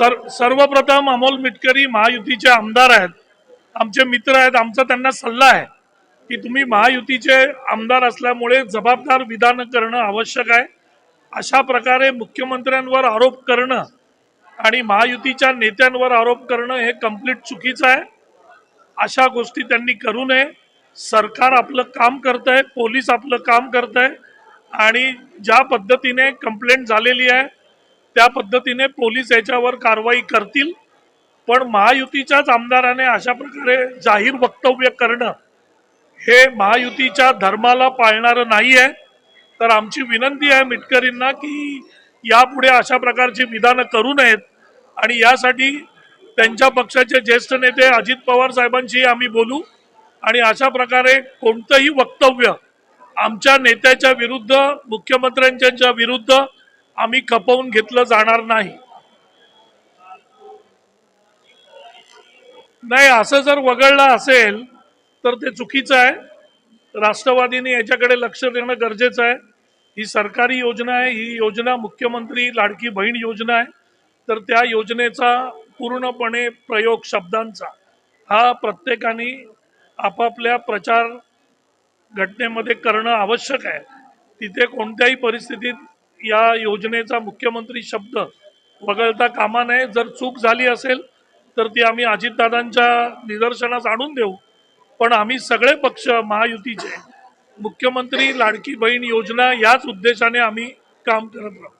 Sir सर्वप्रथम अमोल मिटकरी महायुतीचे आमदार आहेत. आमचे मित्र आहेत. आमचा त्यांना सल्ला आहे की तुम्ही महायुतीचे आमदार असल्यामुळे जबाबदार विधान करणं आवश्यक आहे. अशा प्रकारे मुख्यमंत्र्यांवर आरोप करणं आणि महायुतीच्या नेत्यांवर आरोप करणं हे कंप्लीट चुकीचं आहे. अशा गोष्टी त्यांनी करू नये. सरकार आपलं काम करत आहे पोलीस आपलं काम करत आहे आणि ज्या पद्धतीने कंप्लेंट झालेली आहे त्या पद्धतीने पोलीस याच्यावर कारवाई करतील. पण महायुतीच्याच आमदाराने अशा प्रकारे जाहीर वक्तव्य करणं हे महायुतीच्या धर्माला पाळणारं नाही आहे तर आमची विनंती आहे मिटकरींना की यापुढे अशा प्रकारची विधानं करू नयेत. आणि यासाठी त्यांच्या पक्षाचे ज्येष्ठ नेते अजित पवार साहेबांशी आम्ही बोलू. आणि अशा प्रकारे कोणतंही वक्तव्य आमच्या नेत्याच्या विरुद्ध मुख्यमंत्र्यांच्या विरुद्ध आम्ही खपवून घेतलं जाणार नाही. नाही असं जर वगळलं असेल तर ते चुकीचं आहे. राष्ट्रवादीने याच्याकडे लक्ष देणं गरजेचं आहे. ही सरकारी योजना आहे ही योजना मुख्यमंत्री लाडकी बहीण योजना आहे. तर त्या योजनेचा पूर्णपणे प्रयोग शब्दांचा. हा प्रत्येकाने आपापल्या प्रचार घटनेमध्ये करणं आवश्यक आहे. तिथे कोणत्याही परिस्थितीत या योजनेचा मुख्यमंत्री शब्द वगळता कामा नये. जर चूक झाली असेल तर ती आम्ही अजितदादांच्या निदर्शनास आणून देऊ. पण आम्ही सगळे पक्ष महायुतीचे. मुख्यमंत्री लाडकी बहीण योजना याच उद्देशाने आम्ही काम करत राहू.